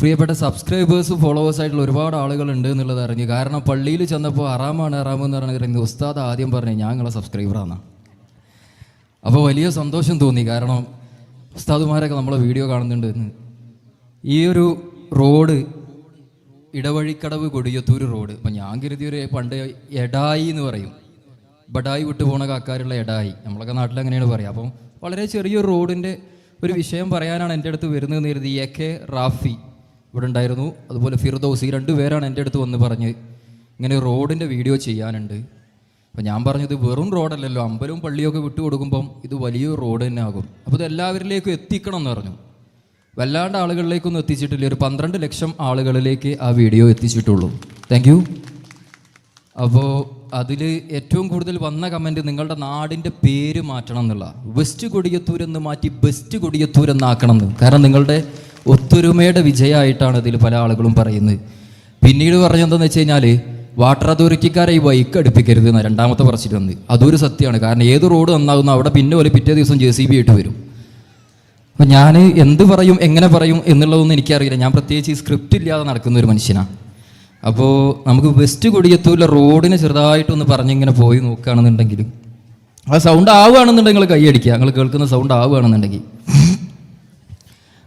പ്രിയപ്പെട്ട subscribers followers ആയിട്ടുള്ള ഒരുപാട് ആളുകളുണ്ട് എന്നുള്ളത് അറിഞ്ഞു കാരണം പള്ളിയിൽ ചെന്നപ്പോൾ അറാമാണ് അറാമെന്ന് എന്ന് ഉസ്താദ് ആദ്യം പറഞ്ഞു ഞാൻ നിങ്ങളെ സബ്സ്ക്രൈബറാണ് അപ്പോൾ വലിയ സന്തോഷം തോന്നി. കാരണം ഉസ്താദുമാരൊക്കെ നമ്മളെ വീഡിയോ കാണുന്നുണ്ട് എന്ന്. ഈ ഒരു റോഡ് ഇടവഴിക്കടവ് കൊടിയത്തൂർ റോഡ് അപ്പം ഞാൻ കരുതിയൊരു പണ്ട് എടായി എന്ന് പറയും. ബഡായി വിട്ടു പോണ കാക്കാരുള്ള എടായി. നമ്മളൊക്കെ നാട്ടിൽ അങ്ങനെയാണ് പറയുക അപ്പം വളരെ ചെറിയൊരു റോഡിന്റെ ഒരു വിഷയം പറയാനാണ് എന്റെ അടുത്ത് വരുന്നതെന്ന് കരുതി. എ കെ റാഫി. ഇവിടെ ഉണ്ടായിരുന്നു. അതുപോലെ ഫിർദൗസ് ഈ രണ്ട് പേരാണ് എന്റെ അടുത്ത് വന്ന് പറഞ്ഞ് ഇങ്ങനെ റോഡിന്റെ വീഡിയോ ചെയ്യാനുണ്ട്. അപ്പോൾ ഞാൻ പറഞ്ഞത് വെറും റോഡല്ലല്ലോ അമ്പലവും പള്ളിയൊക്കെ വിട്ടു കൊടുക്കുമ്പം ഇത് വലിയൊരു റോഡ് തന്നെ ആകും. അപ്പോൾ ഇത് എല്ലാവരിലേക്കും എത്തിക്കണം എന്ന് പറഞ്ഞു. വല്ലാണ്ട് ആളുകളിലേക്കൊന്നും എത്തിച്ചിട്ടില്ല. ഒരു പന്ത്രണ്ട് ലക്ഷം ആളുകളിലേക്ക് ആ വീഡിയോ എത്തിച്ചിട്ടുള്ളൂ. താങ്ക് യു അപ്പോൾ അതിൽ ഏറ്റവും കൂടുതൽ വന്ന കമന്റ് നിങ്ങളുടെ നാടിന്റെ പേര് മാറ്റണം എന്നുള്ള. വെസ്റ്റ് കൊടിയത്തൂർ എന്ന് മാറ്റി ബെസ്റ്റ് കൊടിയത്തൂർ എന്നാക്കണം എന്ന്. കാരണം നിങ്ങളുടെ ഒത്തൊരുമയുടെ വിജയമായിട്ടാണ് ഇതിൽ പല ആളുകളും പറയുന്നത്. പിന്നീട് പറഞ്ഞെന്താണെന്ന് വെച്ച് കഴിഞ്ഞാൽ വാട്ടർ അതോറിറ്റിക്കാരെ ഈ ബൈക്ക് അടുപ്പിക്കരുത് എന്ന് രണ്ടാമത്തെ പറച്ചിട്ട് വന്ന്. അതൊരു സത്യമാണ്. കാരണം ഏത് റോഡ് നന്നാകുന്നു അവിടെ പിന്നെ പോലെ പിറ്റേ ദിവസം ജെ സി ബി ആയിട്ട് വരും. അപ്പം ഞാൻ എന്ത് പറയും എങ്ങനെ പറയും എന്നുള്ളതൊന്നും എനിക്കറിയില്ല. ഞാൻ പ്രത്യേകിച്ച് ഈ സ്ക്രിപ്റ്റ് ഇല്ലാതെ നടക്കുന്ന ഒരു മനുഷ്യനാണ് അപ്പോൾ നമുക്ക് വെസ്റ്റ് കൊടിയത്തൂരിലെ റോഡിന് ചെറുതായിട്ടൊന്ന് പറഞ്ഞിങ്ങനെ പോയി നോക്കുകയാണെന്നുണ്ടെങ്കിൽ ആ സൗണ്ട് ആവുകയാണെന്നുണ്ടെങ്കിൽ നിങ്ങൾ കൈയടിക്കുക. നിങ്ങൾ കേൾക്കുന്ന സൗണ്ട് ആവുകയാണെന്നുണ്ടെങ്കിൽ.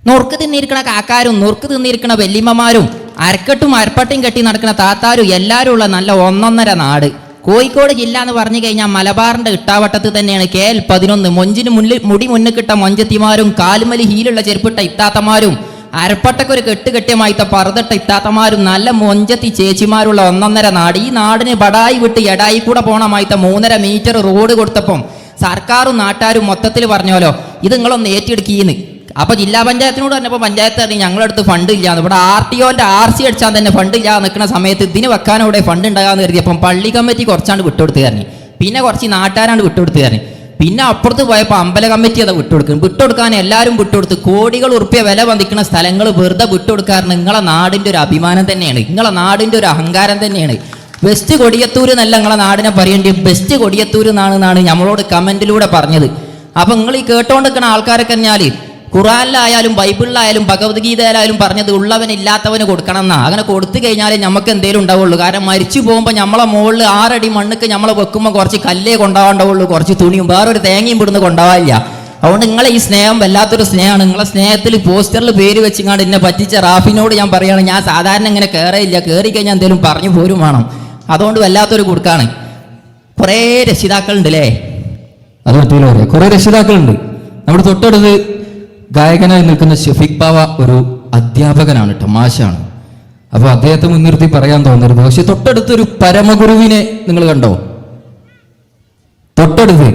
നുറുക്ക് തിന്നിരിക്കണ കാക്കാരും നുറുക്ക് തിന്നിരിക്കണ വല്യമ്മമാരും അരക്കെട്ടും അരപ്പട്ടും കെട്ടി നടക്കുന്ന താത്താരും എല്ലാവരും ഉള്ള നല്ല ഒന്നൊന്നര നാട്. കോഴിക്കോട് ജില്ല എന്ന് പറഞ്ഞു കഴിഞ്ഞാൽ മലബാറിന്റെ ഇട്ടാവട്ടത്ത് തന്നെയാണ് കെ എൽ പതിനൊന്ന്. മൊഞ്ചിന് മുന്നിൽ മുടി മുന്നിക്കിട്ട മൊഞ്ചത്തിമാരും കാലുമലി ഹീലുള്ള ചെരുപ്പിട്ട ഇത്താത്തമാരും അരപ്പട്ടക്കൊരു കെട്ട് കെട്ടിയമായിത്ത പറതിട്ട ഇത്താത്തമാരും നല്ല മൊഞ്ചത്തി ചേച്ചിമാരുള്ള ഒന്നൊന്നര നാട്. ഈ നാടിന് ബടായി വിട്ട് എടായി കൂടെ പോണമായിത്ത മൂന്നര മീറ്റർ റോഡ് കൊടുത്തപ്പം സർക്കാരും നാട്ടാരും മൊത്തത്തിൽ പറഞ്ഞോലോ ഇത് നിങ്ങളൊന്ന് ഏറ്റെടുക്കീന്ന്. അപ്പൊ ജില്ലാ പഞ്ചായത്തിനോട് പറഞ്ഞപ്പോൾ പഞ്ചായത്ത് ഞങ്ങളുടെ അടുത്ത് ഫണ്ട് ഇല്ല ഇവിടെ ആർ ടി ഒന്റെ ആർ സി അടിച്ചാൽ തന്നെ ഫണ്ട് ഇല്ല നിൽക്കുന്ന സമയത്ത് ഇതിന് വെക്കാൻ ഇവിടെ ഫണ്ട് ഉണ്ടാകാന്ന് കരുതിയപ്പം പള്ളി കമ്മിറ്റി കുറച്ചാണ് വിട്ടുകൊടുത്ത് കയറി പിന്നെ കുറച്ച് നാട്ടുകാരാണ് വിട്ടുകൊടുത്ത് കയറി പിന്നെ അപ്പുറത്ത് പോയപ്പോൾ അമ്പല കമ്മിറ്റി അത് വിട്ടുകൊടുക്കും വിട്ടുകൊടുക്കാൻ എല്ലാവരും വിട്ടുകൊടുത്ത്. കോടികൾ ഉറുപ്പ്യ വില വന്നിക്കുന്ന സ്ഥലങ്ങൾ വെറുതെ വിട്ടുകൊടുക്കാറ് നിങ്ങളെ നാടിന്റെ ഒരു അഭിമാനം തന്നെയാണ്. നിങ്ങളെ നാടിന്റെ ഒരു അഹങ്കാരം തന്നെയാണ്. ബെസ്റ്റ് കൊടിയത്തൂർ എന്നല്ല നിങ്ങളെ നാടിനെ പറയേണ്ടി. ബെസ്റ്റ് കൊടിയത്തൂർ എന്നാണ് എന്നാണ് നമ്മളോട് കമന്റിലൂടെ പറഞ്ഞത്. അപ്പം നിങ്ങൾ ഈ കേട്ടോണ്ടിരിക്കുന്ന ആൾക്കാരൊക്കെ പറഞ്ഞാൽ ഖുറാനിലായാലും ബൈബിളിലായാലും ഭഗവത്ഗീതയിലായാലും പറഞ്ഞത് ഉള്ളവന് ഇല്ലാത്തവന് കൊടുക്കണം എന്നാ അങ്ങനെ കൊടുത്തു കഴിഞ്ഞാൽ നമുക്ക് എന്തേലും ഉണ്ടാവുള്ളൂ. കാരണം മരിച്ചു പോകുമ്പോൾ നമ്മളെ മുകളിൽ ആറടി മണ്ണുക്ക് നമ്മളെ വെക്കുമ്പോൾ കുറച്ച് കല്ലേ കൊണ്ടാവാണ്ടാവുള്ളൂ കുറച്ച് തുണിയും വേറെ ഒരു തേങ്ങയും ഇവിടുന്ന് കൊണ്ടാവില്ല അതുകൊണ്ട് നിങ്ങളെ ഈ സ്നേഹം വല്ലാത്തൊരു സ്നേഹമാണ്. നിങ്ങളെ സ്നേഹത്തിൽ പോസ്റ്ററിൽ പേര് വെച്ചിങ്ങാണ്ട് എന്നെ പറ്റിച്ച റാഫിനോട് ഞാൻ പറയുകയാണ് ഞാൻ സാധാരണ ഇങ്ങനെ കയറിയില്ല കയറി കഴിഞ്ഞാൽ എന്തേലും പറഞ്ഞു പോരും വേണം. അതുകൊണ്ട് വല്ലാത്തൊരു കൊടുക്കാണ്. കുറേ രക്ഷിതാക്കളുണ്ട് അല്ലേ അത് കുറേ രക്ഷിതാക്കളുണ്ട്. നമ്മുടെ തൊട്ടടുത്ത് ഗായകനായി നിൽക്കുന്ന ഷഫീഖ് ബാവ ഒരു അധ്യാപകനാണ് തമാശാണ് അപ്പോൾ അദ്ദേഹത്തെ മുൻനിർത്തി പറയാൻ തോന്നരുത്. പക്ഷെ തൊട്ടടുത്തൊരു പരമഗുരുവിനെ നിങ്ങൾ കണ്ടോ? തൊട്ടടുത്ത്.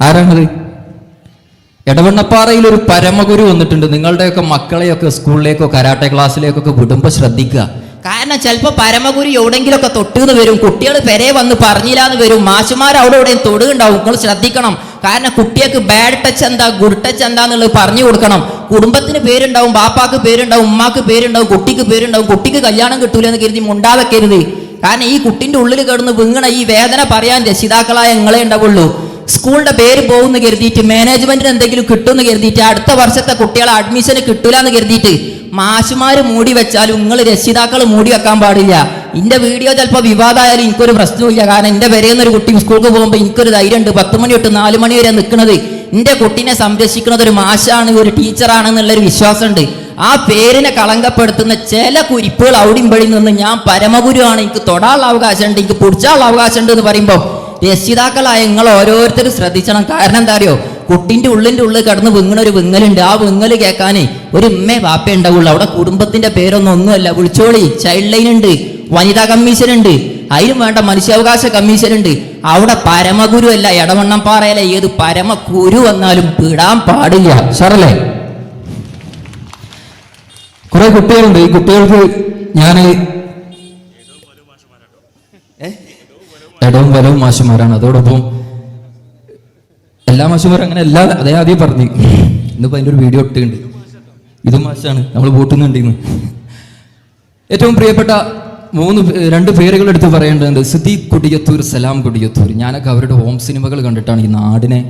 ആരാണത്? എടവണ്ണപ്പാറയിൽ ഒരു പരമഗുരു വന്നിട്ടുണ്ട്. നിങ്ങളുടെയൊക്കെ മക്കളെയൊക്കെ സ്കൂളിലേക്കോ കരാട്ടെ ക്ലാസ്സിലേക്കൊക്കെ വിടുമ്പോൾ ശ്രദ്ധിക്കുക. കാരണം ചിലപ്പോൾ പരമഗുരു എവിടെങ്കിലുമൊക്കെ തൊട്ടുന്ന് വരും. കുട്ടികൾ പെരെ വന്ന് പറഞ്ഞില്ലാന്ന് വരും. മാഷുമാർ അവിടെ എവിടെയും തൊടുണ്ടാവും. നിങ്ങൾ ശ്രദ്ധിക്കണം. കാരണം കുട്ടികൾക്ക് ബാഡ് ടച്ച് എന്താ ഗുഡ് ടച്ച് എന്താന്നുള്ളത് പറഞ്ഞു കൊടുക്കണം. കുടുംബത്തിന് പേരുണ്ടാവും ബാപ്പാക്ക് പേരുണ്ടാവും ഉമ്മാക്ക് പേരുണ്ടാവും കുട്ടിക്ക് പേരുണ്ടാവും കുട്ടിക്ക് കല്യാണം കിട്ടൂല എന്ന് കരുതി മുണ്ടാവെക്കരുത് കാരണം ഈ കുട്ടിന്റെ ഉള്ളിൽ കിടന്ന് വിങ്ങണ ഈ വേദന പറയാൻ രക്ഷിതാക്കളായ നിങ്ങളെ ഉണ്ടാവുള്ളൂ. സ്കൂളിന്റെ പേര് പോകുന്നു കരുതിയിട്ട് മാനേജ്മെന്റിന് എന്തെങ്കിലും കിട്ടുമെന്ന് കരുതിയിട്ട് അടുത്ത വർഷത്തെ കുട്ടികളെ അഡ്മിഷന് കിട്ടൂല എന്ന് കരുതിയിട്ട് മാഷുമാര് മൂടി വെച്ചാലും നിങ്ങൾ രക്ഷിതാക്കൾ മൂടി വെക്കാൻ പാടില്ല. എന്റെ വീഡിയോ ചിലപ്പോൾ വിവാദമായാലും എനിക്കൊരു പ്രശ്നമില്ല കാരണം എന്റെ പെരേന്ന് ഒരു കുട്ടി സ്കൂൾക്ക് പോകുമ്പോൾ എനിക്കൊരു ധൈര്യമുണ്ട്. പത്ത് മണി തൊട്ട് നാല് മണി വരെ നിൽക്കുന്നത് എന്റെ കുട്ടീനെ സംരക്ഷിക്കുന്നത് ഒരു മാഷാണ് ഒരു ടീച്ചറാണ് എന്നുള്ളൊരു വിശ്വാസമുണ്ട്. ആ പേരിനെ കളങ്കപ്പെടുത്തുന്ന ചില കുരിപ്പുകൾ അവിടെയും പടി നിന്ന് ഞാൻ പരമഗുരുവാണ്. എനിക്ക് തൊടാനുള്ള അവകാശമുണ്ട് എനിക്ക് പൊടിച്ചാനുള്ള അവകാശമുണ്ട് എന്ന് പറയുമ്പോൾ രക്ഷിതാക്കളായ നിങ്ങൾ ഓരോരുത്തരും ശ്രദ്ധിച്ചണം. കാരണം എന്താ അറിയോ? കുട്ടിന്റെ ഉള്ളിന്റെ ഉള്ളിൽ കടന്ന് വിങ്ങണ ഒരു വിങ്ങലുണ്ട്. ആ വിങ്ങൽ കേൾക്കാനേ ഒരു ഉമ്മേ വാപ്പ ഉണ്ടാവുള്ളൂ. അവിടെ കുടുംബത്തിന്റെ പേരൊന്നും ഒന്നുമല്ല. വിളിച്ചോളി. ചൈൽഡ് ലൈൻ ഉണ്ട്. വനിതാ കമ്മീഷനുണ്ട്. അതിനും വേണ്ട മനുഷ്യാവകാശ കമ്മീഷനുണ്ട്. അവിടെ പരമഗുരു അല്ല എടവണ്ണം പാറയല്ല ഏത് പരമഗുരു വന്നാലും വിടാൻ പാടില്ല. സാറല്ലേ? കുറെ കുട്ടികളുണ്ട്. ഈ കുട്ടികൾക്ക് ഞാൻ ഇടവും വലവും മാഷുമാരാണ് അതോടൊപ്പം എല്ലാ മാഷുമാരും അങ്ങനെ എല്ലാ അതേ ആദ്യം പറഞ്ഞു. ഇന്നിപ്പോ അതിന്റെ ഒരു വീഡിയോ ഇട്ടുണ്ട് ഇതും മാഷാണ്. നമ്മൾ വോട്ടുന്നുണ്ടിന്ന് ഏറ്റവും പ്രിയപ്പെട്ട മൂന്ന് രണ്ട് പേരുകൾ എടുത്ത് പറയേണ്ടതുണ്ട് സിദ്ദീഖ് കൊടിയത്തൂർ സലാം കൊടിയത്തൂർ. ഞാനൊക്കെ അവരുടെ ഹോം സിനിമകൾ കണ്ടിട്ടാണ് ഈ നാടിനെ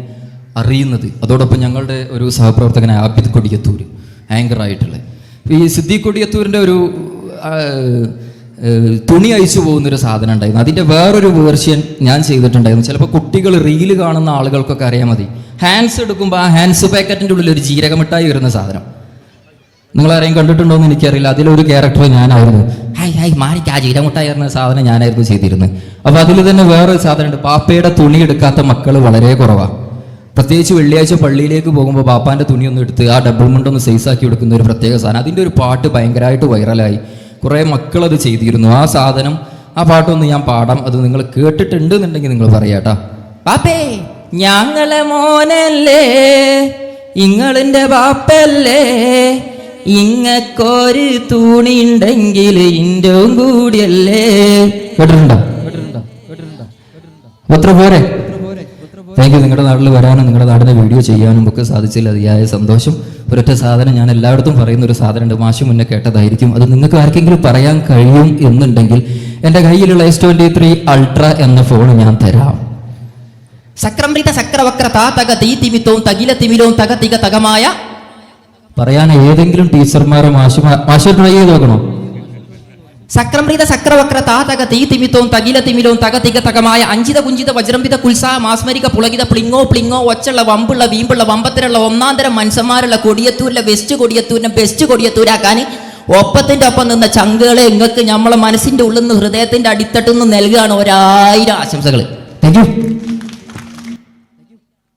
അറിയുന്നത്. അതോടൊപ്പം ഞങ്ങളുടെ ഒരു സഹപ്രവർത്തകനായ ആബിദ് കൊടിയത്തൂർ ആങ്കറായിട്ടുള്ളത് ഈ സിദ്ദീഖ് കൊടിയത്തൂരിന്റെ ഒരു തുണി അയച്ചു പോകുന്നൊരു സാധനം ഉണ്ടായിരുന്നു. അതിന്റെ വേറൊരു വേർഷൻ ഞാൻ ചെയ്തിട്ടുണ്ടായിരുന്നു. ചിലപ്പോൾ കുട്ടികൾ റീൽ കാണുന്ന ആളുകൾക്കൊക്കെ അറിയാൻ മതി ഹാൻഡ്സ് എടുക്കുമ്പോൾ ആ ഹാൻഡ്സ് പാക്കറ്റിന്റെ ഉള്ളിൽ ഒരു ജീരകമിട്ടായി വരുന്ന സാധനം. നിങ്ങൾ ആരെയും കണ്ടിട്ടുണ്ടോ എന്ന് എനിക്കറിയില്ല. അതിലൊരു ക്യാരക്ടർ ഞാനായിരുന്നു. ഹായ് ഹായ് മാറിക്ക് ആ ജീരമുട്ടായി പറഞ്ഞ സാധനം ഞാനായിരുന്നു ചെയ്തിരുന്നത്. അപ്പോൾ അതിൽ തന്നെ വേറൊരു സാധനമുണ്ട് പാപ്പയുടെ തുണി എടുക്കാത്ത മക്കൾ വളരെ കുറവാണ് പ്രത്യേകിച്ച് വെള്ളിയാഴ്ച പള്ളിയിലേക്ക് പോകുമ്പോൾ പാപ്പാന്റെ തുണിയൊന്നും എടുത്ത് ആ ഡബിൾ മുണ്ടൊന്ന് സൈസാക്കി എടുക്കുന്ന ഒരു പ്രത്യേക സാധനം. അതിന്റെ ഒരു പാട്ട് ഭയങ്കരമായിട്ട് വൈറലായി കുറേ അത് ചെയ്തിരുന്നു. ആ സാധനം ആ പാട്ടൊന്ന് ഞാൻ പാടാം. അത് നിങ്ങൾ കേട്ടിട്ടുണ്ട് എന്നുണ്ടെങ്കിൽ നിങ്ങൾ പറയാട്ടാ പാപ്പേ ഞങ്ങളെ മോനല്ലേ? ഇങ്ങളിന്റെ ബാപ്പല്ലേ? ഇങ്ങക്കൊരു തൂണിണ്ടെങ്കിൽ ഇന്റും കൂടിയല്ലേ? കേട്ടിട്ടുണ്ടോ? അത്ര പോരെ. താങ്ക് യു നിങ്ങളുടെ നാട്ടിൽ വരാനും നിങ്ങളുടെ നാടിനെ വീഡിയോ ചെയ്യാനും ഒക്കെ സാധിച്ചില്ല അതിയായ സന്തോഷം. ഒരൊറ്റ സാധനം ഞാൻ എല്ലായിടത്തും പറയുന്ന ഒരു സാധനമുണ്ട്. മാഷ് മുന്നേ കേട്ടതായിരിക്കും. അത് നിങ്ങൾക്ക് ആർക്കെങ്കിലും പറയാൻ കഴിയും എന്നുണ്ടെങ്കിൽ എന്റെ കയ്യിലുള്ള എസ് ട്വന്റി ത്രീ അൾട്ര എന്ന ഫോൺ ഞാൻ തരാം. സക്രംരിത സക്രവക്ര താ തക തീ തിമിത്തവും തകില തിമിലവും തക തിക തകമായ പറയാൻ ഏതെങ്കിലും ടീച്ചർമാരെ മാഷ് മാഷ് ട്രൈ ചെയ്ത് നോക്കണോ? സക്രമൃത സക്രവക്ര താതക തീ തിമിത്തവും തകില തിമിലവും തക തിക തകമായ അഞ്ചിത കുഞ്ചിത വജ്രംബിത കുൽസാ മാസ്മരിക പുളകിത പ്ലിങ്ങോ പ്ലിങ്ങോ ഒച്ചുള്ള വമ്പുള്ള വീമ്പുള്ള വമ്പത്തിലുള്ള ഒന്നാന്തരം മനുഷ്യന്മാരുള്ള കൊടിയത്തൂരിലെ വെസ്റ്റ് കൊടിയത്തൂരിനെ ബെസ്റ്റ് കൊടിയത്തൂരാക്കാൻ ഒപ്പത്തിന്റെ ഒപ്പം നിന്ന ചങ്കുകളെ ഇങ്ങക്ക് നമ്മളെ മനസ്സിന്റെ ഉള്ളിൽ നിന്ന് ഹൃദയത്തിന്റെ അടിത്തട്ടിൽ നിന്ന് നൽകുകയാണ് ഒരായിരം ആശംസകൾ താങ്ക്